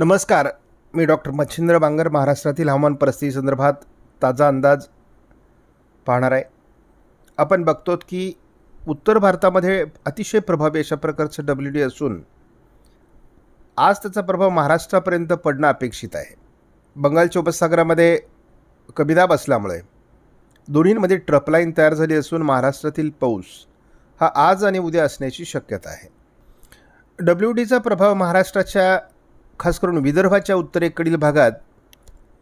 नमस्कार मी डॉक्टर मच्छिंद्र बांगर महाराष्ट्रातील हवामान परिस्थिती संदर्भात ताजा अंदाज पाहणार आहे. आपण बघतो की उत्तर भारतामध्ये अतिशय प्रभावी अशा प्रकारचं डब्ल्यू डी असून आज त्याचा प्रभाव महाराष्ट्रापर्यंत पडणं अपेक्षित आहे. बंगालच्या उपसागरामध्ये कमीदाब असल्यामुळे दोन्हींमध्ये ट्रपलाईन तयार झाली असून महाराष्ट्रातील पाऊस हा आज आणि उद्या असण्याची शक्यता आहे. डब्ल्यू डीचा प्रभाव महाराष्ट्राच्या खास करून विदर्भाच्या उत्तरेकडील भागात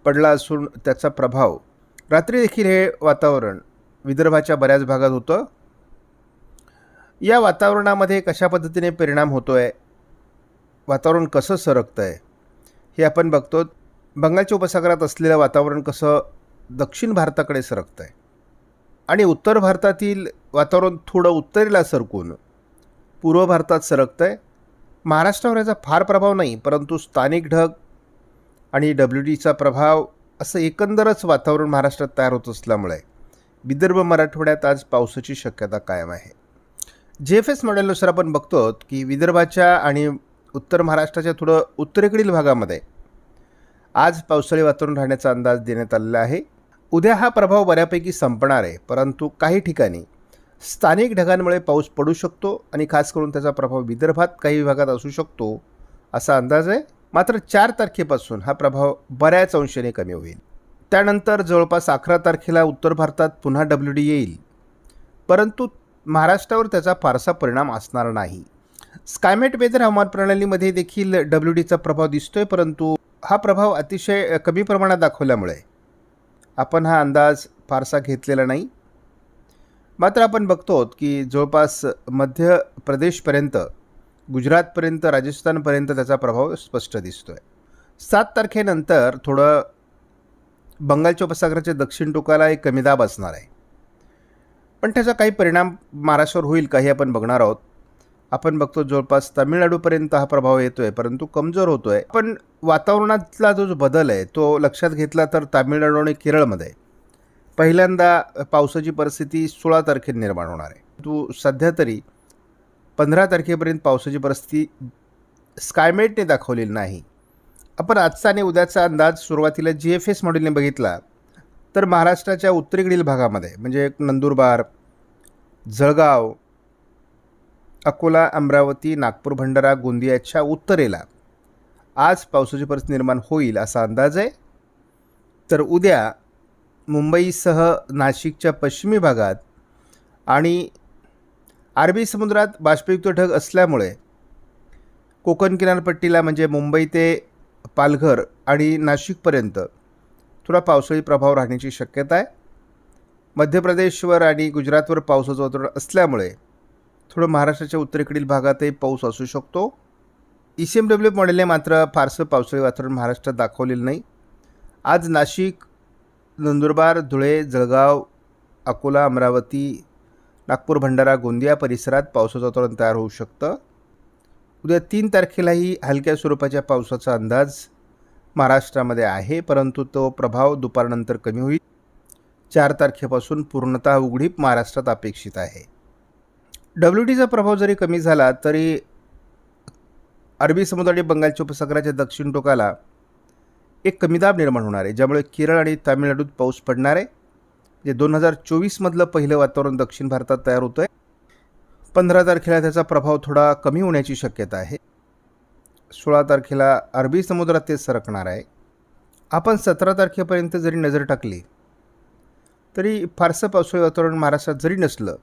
पडला असून त्याचा प्रभाव रात्री देखील हे वातावरण विदर्भाच्या बऱ्याच भागात होतं. या वातावरणामध्ये कशा पद्धतीने परिणाम होतो आहे वातावरण कसं सरकतं आहे हे आपण बघतो. बंगालच्या उपसागरात असलेलं वातावरण कसं दक्षिण भारताकडे सरकतं आहे आणि उत्तर भारतातील वातावरण थोडं उत्तरेला सरकून पूर्व भारतात सरकतं आहे महाराष्ट्रावर याचा फार प्रभाव नाही परंतु स्थानिक ढग आणि डब्ल्यू डीचा प्रभाव असं एकंदरच वातावरण महाराष्ट्रात तयार होत असल्यामुळे विदर्भ मराठवाड्यात आज पावसाची शक्यता कायम आहे. जे एफ एस मॉडेलनुसार आपण बघतो की विदर्भाच्या आणि उत्तर महाराष्ट्राच्या थोडं उत्तरेकडील भागामध्ये आज पावसाळी वातावरण राहण्याचा अंदाज देण्यात आलेला आहे. उद्या हा प्रभाव बऱ्यापैकी संपणार आहे परंतु काही ठिकाणी स्थानिक ढगांमुळे पाऊस पडू शकतो आणि खास करून त्याचा प्रभाव विदर्भात काही विभागात असू शकतो असा अंदाज आहे. मात्र चार तारखेपासून हा प्रभाव बऱ्याच अंशाने कमी होईल. त्यानंतर जवळपास अकरा तारखेला उत्तर भारतात पुन्हा डब्ल्यू डी येईल. परंतु महाराष्ट्रावर त्याचा फारसा परिणाम असणार नाही. स्कायमेट वेदर हवामान प्रणालीमध्ये देखील डब्ल्यू डीचा प्रभाव दिसतोय परंतु हा प्रभाव अतिशय कमी प्रमाणात दाखवल्यामुळे आपण हा अंदाज फारसा घेतलेला नाही. मात्र आपण बघतो की जवळपास मध्य प्रदेशपर्यंत गुजरातपर्यंत राजस्थानपर्यंत त्याचा प्रभाव स्पष्ट दिसतो आहे सात तारखेनंतर थोडं बंगालच्या उपसागराच्या दक्षिण टोकाला एक कमी दाब असणार आहे. पण त्याचा काही परिणाम महाराष्ट्रावर होईल काही आपण बघणार आहोत. आपण बघतो जवळपास तामिळनाडूपर्यंत हा प्रभाव येतो आहे परंतु कमजोर होतो आहे पण वातावरणातला जो बदल आहे तो लक्षात घेतला तर तामिळनाडू आणि केरळमध्ये पहिल्यांदा पावसाची परिस्थिती सोळा तारखेला निर्माण होणार आहे. तू सध्या तरी पंधरा तारखेपर्यंत पावसाची परिस्थिती स्कायमेटने दाखवलेली नाही. आपण आजचा आणि उद्याचा अंदाज सुरुवातीला जी एफ एस मॉडेलने बघितला तर महाराष्ट्राच्या उत्तरेकडील भागामध्ये म्हणजे नंदुरबार जळगाव अकोला अमरावती नागपूर भंडारा गोंदियाच्या उत्तरेला आज पावसाची परिस्थिती निर्माण होईल असा अंदाज आहे. तर उद्या मुंबईसह नाशिकच्या पश्चिमी भागात आणि अरबी समुद्रात बाष्पयुक्त ढग असल्यामुळे कोकण किनारपट्टीला म्हणजे मुंबई ते पालघर आणि नाशिकपर्यंत थोडा पावसाळी प्रभाव राहण्याची शक्यता आहे. मध्य प्रदेशवर आणि गुजरातवर पावसाचं वातावरण असल्यामुळे थोडं महाराष्ट्राच्या उत्तरेकडील भागातही पाऊस असू शकतो. ई सी एम डब्ल्यू मॉडेलने मात्र फारसं पावसाळी वातावरण महाराष्ट्रात दाखवलेलं नाही. आज नाशिक नंदुरबार धुळे जळगाव अकोला अमरावती नागपूर भंडारा गोंदिया परिसरात पावसाचं वातावरण तयार होऊ शकतं. उद्या तीन तारखेलाही हलक्या स्वरूपाच्या पावसाचा अंदाज महाराष्ट्रामध्ये आहे परंतु तो प्रभाव दुपारनंतर कमी होईल. चार तारखेपासून पूर्णतः उघडीप महाराष्ट्रात अपेक्षित आहे. डब्ल्यू डीचा प्रभाव जरी कमी झाला तरी अरबी समुद्र आणि बंगालच्या उपसागराच्या दक्षिण टोकाला एक कमीदाब निर्माण होणार आहे ज्यामुळे केरळ आणि तामिळनाडूत पाऊस पडणार आहे जे दोन हजार चोवीसमधलं पहिलं वातावरण दक्षिण भारतात तयार होतं आहे पंधरा तारखेला त्याचा प्रभाव थोडा कमी होण्याची शक्यता आहे. सोळा तारखेला अरबी समुद्रात ते सरकणार आहे. आपण सतरा तारखेपर्यंत जरी नजर टाकली तरी फारसं पावसाळी वातावरण महाराष्ट्रात जरी नसलं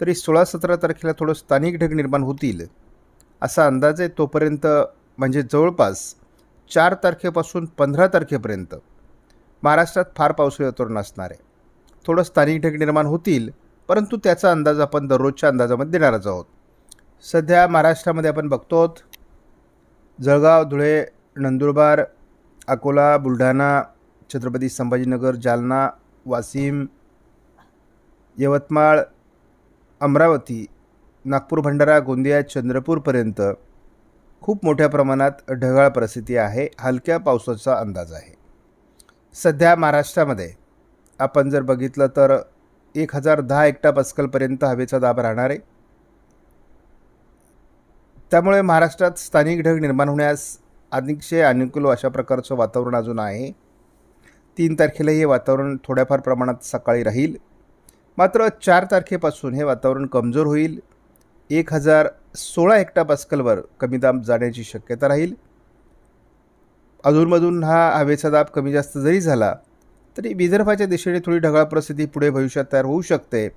तरी सोळा सतरा तारखेला थोडं स्थानिक ढग निर्माण होतील असा अंदाज आहे. तोपर्यंत म्हणजे जवळपास चार तारखेपासून पंधरा तारखेपर्यंत महाराष्ट्रात फार पावसाळी वातावरण असणार आहे. थोडं स्थानिक ढग निर्माण होतील परंतु त्याचा अंदाज आपण दररोजच्या अंदाजामध्ये देणारच आहोत. सध्या महाराष्ट्रामध्ये आपण बघतो जळगाव धुळे नंदुरबार अकोला बुलढाणा छत्रपती संभाजीनगर जालना वाशिम यवतमाळ अमरावती नागपूर भंडारा गोंदिया चंद्रपूरपर्यंत खूप मोठ्या प्रमाणात ढगाळ परिस्थिती आहे हलक्या पावसाचा अंदाज आहे. सध्या महाराष्ट्रामध्ये आपण जर बघितलं तर एक हजार दहा एकटा पस्कलपर्यंत हवेचा दाब राहणार आहे. त्यामुळे महाराष्ट्रात स्थानिक ढग निर्माण होण्यास अतिशय अनुकूल अशा प्रकारचं वातावरण अजून आहे. तीन तारखेला हे वातावरण थोड्याफार प्रमाणात सकाळी राहील. मात्र चार तारखेपासून हे वातावरण कमजोर होईल. एक हजार सोळा हेक्टा पास्कलवर कमी दाब जाण्याची शक्यता राहील. अधूनमधून हा हवेचा दाब कमी जास्त जरी झाला तरी विदर्भाच्या दिशेने थोडी ढगाळ परिस्थिती पुढे भविष्यात तयार होऊ शकते.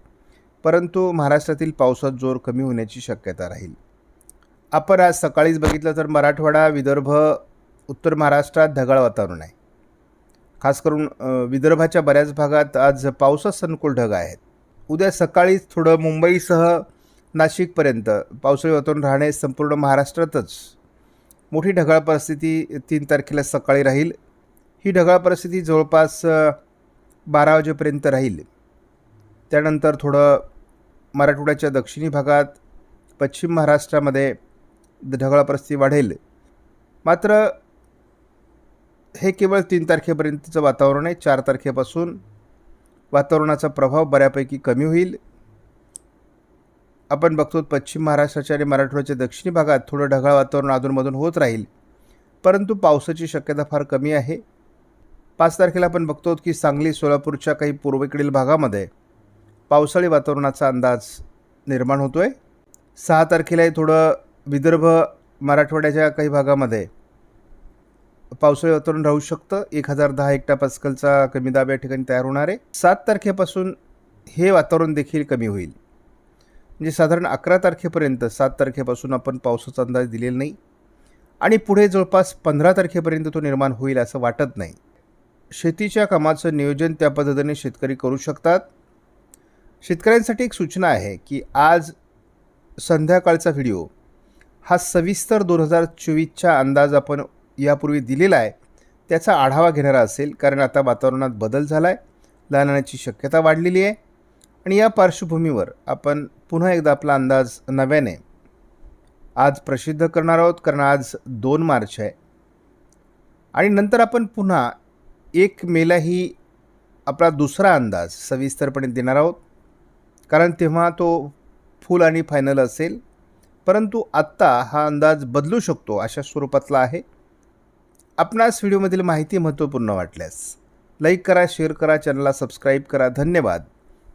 परंतु महाराष्ट्रातील पावसात जोर कमी होण्याची शक्यता राहील. आपण आज सकाळीच बघितलं तर मराठवाडा विदर्भ उत्तर महाराष्ट्रात ढगाळ वातावरण आहे. खास करून विदर्भाच्या बऱ्याच भागात आज पावसात संकुल ढग आहेत. उद्या सकाळीच थोडं मुंबईसह नाशिकपर्यंत. पावसाळी वातावरण राहणे संपूर्ण महाराष्ट्रातच. मोठी ढगाळ परिस्थिती तीन तारखेला सकाळी राहील. ही ढगाळ परिस्थिती जवळपास बारा वाजेपर्यंत राहील. त्यानंतर थोडं मराठवाड्याच्या दक्षिणी भागात पश्चिम महाराष्ट्रामध्ये ढगाळ परिस्थिती वाढेल. मात्र हे केवळ तीन तारखेपर्यंतचं वातावरण आहे. चार तारखेपासून वातावरणाचा प्रभाव बऱ्यापैकी कमी होईल. आपण बघतो पश्चिम महाराष्ट्राच्या आणि मराठवाड्याच्या दक्षिणी भागात थोडं ढगाळ वातावरण अधूनमधून होत राहील. परंतु पावसाची शक्यता फार कमी आहे. पाच तारखेला आपण बघतो की सांगली सोलापूरच्या काही पूर्वेकडील भागामध्ये पावसाळी वातावरणाचा अंदाज निर्माण होतो आहे सहा तारखेलाही थोडं विदर्भ मराठवाड्याच्या काही भागामध्ये पावसाळी वातावरण राहू शकतं. एक हजार दहा हेक्टा पास्कलचा कमी दाब या ठिकाणी तयार होणार आहे. सात तारखेपासून हे वातावरण देखील कमी होईल. म्हणजे साधारण अकरा तारखेपर्यंत सात तारखेपासून आपण पावसाचा अंदाज दिलेला नाही. आणि पुढे जवळपास पंधरा तारखेपर्यंत तो निर्माण होईल असं वाटत नाही. शेतीच्या कामाचं नियोजन त्या पद्धतीने शेतकरी करू शकतात. शेतकऱ्यांसाठी एक सूचना आहे की आज संध्याकाळचा व्हिडिओ हा सविस्तर दोन हजार चोवीसचा अंदाज आपण यापूर्वी दिलेला आहे. त्याचा आढावा घेणारा असेल कारण आता वातावरणात बदल झाला आहे लहानाची शक्यता वाढलेली आहे. आणि या पार्श्वभूमीवर आपण पुन्हा एकदा आपला अंदाज नव्याने आज प्रसिद्ध करणार आहोत कारण आज दोन मार्च आहे. आणि नंतर आपण पुन्हा एक मेलाही आपला दुसरा अंदाज सविस्तरपणे देणार आहोत. कारण तेव्हा तो फुल आणि फायनल असेल. परंतु आत्ता हा अंदाज बदलू शकतो अशा स्वरूपातला आहे. आपणास व्हिडिओमधील माहिती महत्त्वपूर्ण वाटल्यास लाईक करा शेअर करा चॅनलला सबस्क्राईब करा. धन्यवाद.